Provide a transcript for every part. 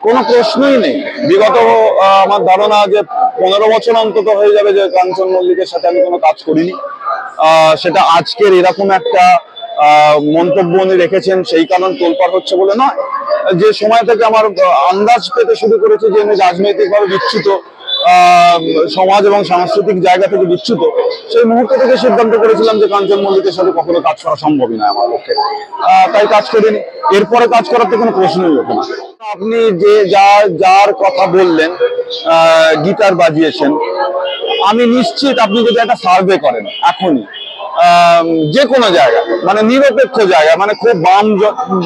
কোনো প্রশ্নই নেই। বিগত আমার ধারণা যে পনেরো বছর অন্তত হয়ে যাবে যে কাঞ্চন মল্লিকের সাথে আমি কোনো কাজ করিনি। সেটা আজকের এরকম একটা মন্তব্য উনি রেখেছেন সেই কারণ তোলপাড় হচ্ছে বলে নয়। যে সময় থেকে আমার আন্দাজ পেতে শুরু করেছে যে উনি রাজনৈতিকভাবে ভাবে আহ, সমাজ এবং সাংস্কৃতিক জায়গা থেকে বিচ্যুত, সেই মুহূর্ত থেকে সিদ্ধান্ত করেছিলাম যে কাঞ্চন মল্লিকের সাথে কখনো কাজ করা সম্ভবই নয় আমার পক্ষে। তাই কাজ করিনি। এরপরে কাজ করার তো কোনো প্রশ্নই ওঠে না। আপনি যে যা, যার কথা বললেন গিটার বাজিয়েছেন, আমি নিশ্চিত আপনি যদি একটা সার্ভে করেন, এখনই যে কোনো জায়গা মানে নিরপেক্ষ জায়গা মানে খুব বাম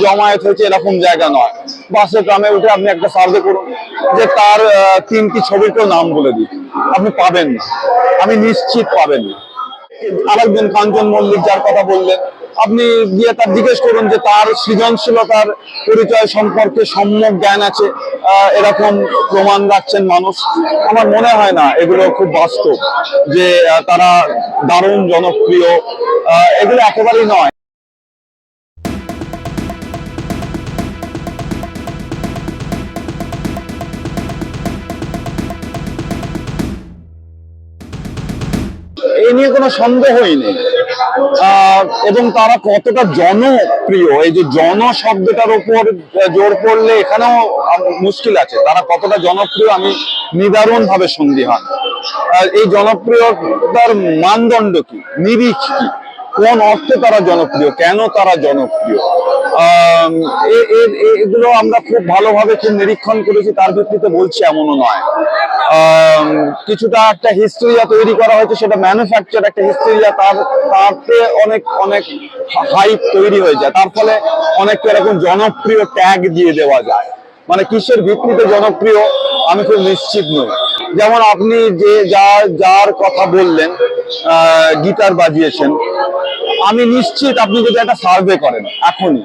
জমায়েত হয়েছে এরকম জায়গা নয়। বাসে, ট্রামে উঠে আপনি একটা সার্ভে করুন, যে তার তিনটি ছবির কেউ নাম বলে দিই আপনি পাবেন না। আমি নিশ্চিত পাবেন না। আরেকজন কাঞ্চন মল্লিক যার কথা বললেন আপনি গিয়ে তার জিজ্ঞেস করুন যে তার সৃজনশীলতার পরিচয় সম্পর্কে সম্যক জ্ঞান আছে এরকম প্রমাণ রাখছেন মানুষ। আমার মনে হয় না, এগুলো খুব বাস্তব যে তারা দারুণ জনপ্রিয় এগুলো একেবারেই নয়। নিয়ে কোনো সন্দেহই নেই। এবং তারা কতটা জনপ্রিয়, এই যে জন শব্দটার উপর জোর পড়লে এখানেও মুশকিল আছে। তারা কতটা জনপ্রিয় আমি নিদারুণ ভাবে সন্দিহান। হন এই জনপ্রিয়তার মানদণ্ড কি? নিরিখ কি? কোন অর্থে তারা জনপ্রিয়? কেন তারা জনপ্রিয়? এগুলো আমরা খুব ভালোভাবে খুব নিরীক্ষণ করেছি, তার ভিত্তিতে বলছি, এমনও নয়। কিছুটা একটা হিস্ট্রিয়া তৈরি করা হয়েছে, সেটা ম্যানুফ্যাকচার একটা হিস্ট্রিয়া তার, তাতে অনেক অনেক হাইপ তৈরি হয়ে যায়। তার ফলে অনেকটা এরকম জনপ্রিয় ট্যাগ দিয়ে দেওয়া যায়। মানে কিসের ভিত্তিতে জনপ্রিয়, আমি খুব নিশ্চিত নই। যেমন আপনি যে যার যার কথা বললেন গিটার বাজিয়েছেন আমি নিশ্চিত আপনি যদি একটা সার্ভে করেন এখনই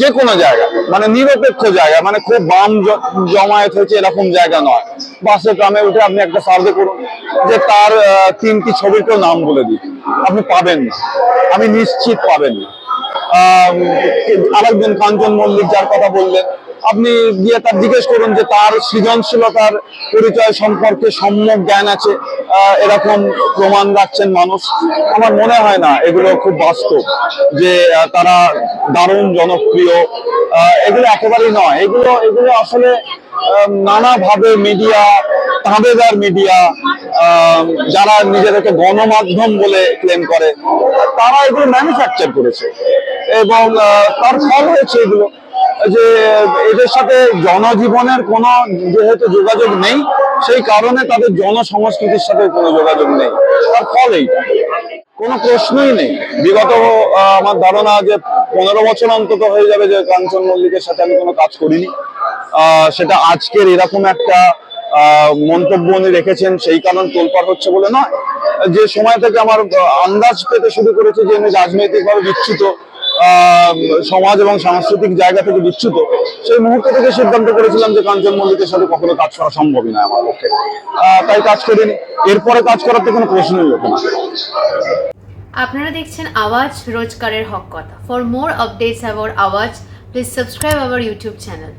যে কোনো জায়গা মানে নিরপেক্ষ জায়গা মানে খুব বাম জমায়েত হয়েছে এরকম জায়গা নয়। বাসে ট্রামে উঠে আপনি একটা সার্ভে করুন যে তার তিনটি তিনটি ছবিকেও নাম বলে দিন আপনি পাবেন না। আমি নিশ্চিত পাবেন আম, আরেকজন কাঞ্চন মল্লিক যার কথা বললেন আপনি গিয়ে তার জিজ্ঞেস করুন যে তার সৃজনশীলতার পরিচয় সম্পর্কে সম্যক জ্ঞান আছে এরকম প্রমাণ রাখছেন মানুষ। আমার মনে হয় না, এগুলো খুব বাস্তব যে তারা দারুণ জনপ্রিয় এগুলো একেবারেই নয়। এগুলো এগুলো আসলে নানাভাবে মিডিয়া তাঁবেদার মিডিয়া যারা নিজেদেরকে গণমাধ্যম বলে ক্লেম করে, তারা এগুলো ম্যানুফ্যাকচার করেছে। এবং তার ফল হয়েছে এগুলো। যে এদের সাথে জনজীবনের কোনো যেহেতু যোগাযোগ নেই সেই কারণে তাদের জনসংস্কৃতির সাথে কোনো যোগাযোগ নেই। তার ফল এইটা। কোনো প্রশ্নই নেই। বিগত আমার ধারণা যে পনেরো বছর অন্তত হয়ে যাবে যে কাঞ্চন মল্লিকের সাথে আমি কোনো কাজ করিনি। সেটা আজকের এরকম একটা মন্তব্য উনি রেখেছেন সেই কারণ তোলপাড় হচ্ছে বলে নয়। যে সময় থেকে আমার আন্দাজ পেতে শুরু করেছে যে উনি রাজনৈতিকভাবে বিচ্যুত। আহ, সমাজ এবং সাংস্কৃতিক জায়গা থেকে বিচ্যুত, সেই মুহূর্তে থেকে সিদ্ধান্ত করেছিলাম যে কাঞ্চন মল্লিকের সাথে কখনো কাজ করা সম্ভবই নয় আমার পক্ষে। তাই কাজ করিনি। এরপরে কাজ করার তো কোনো প্রশ্নই ওঠে না। আপনারা দেখছেন আওয়াজ রোজকারের হক কথা। For more updates about Awaaz please subscribe our YouTube channel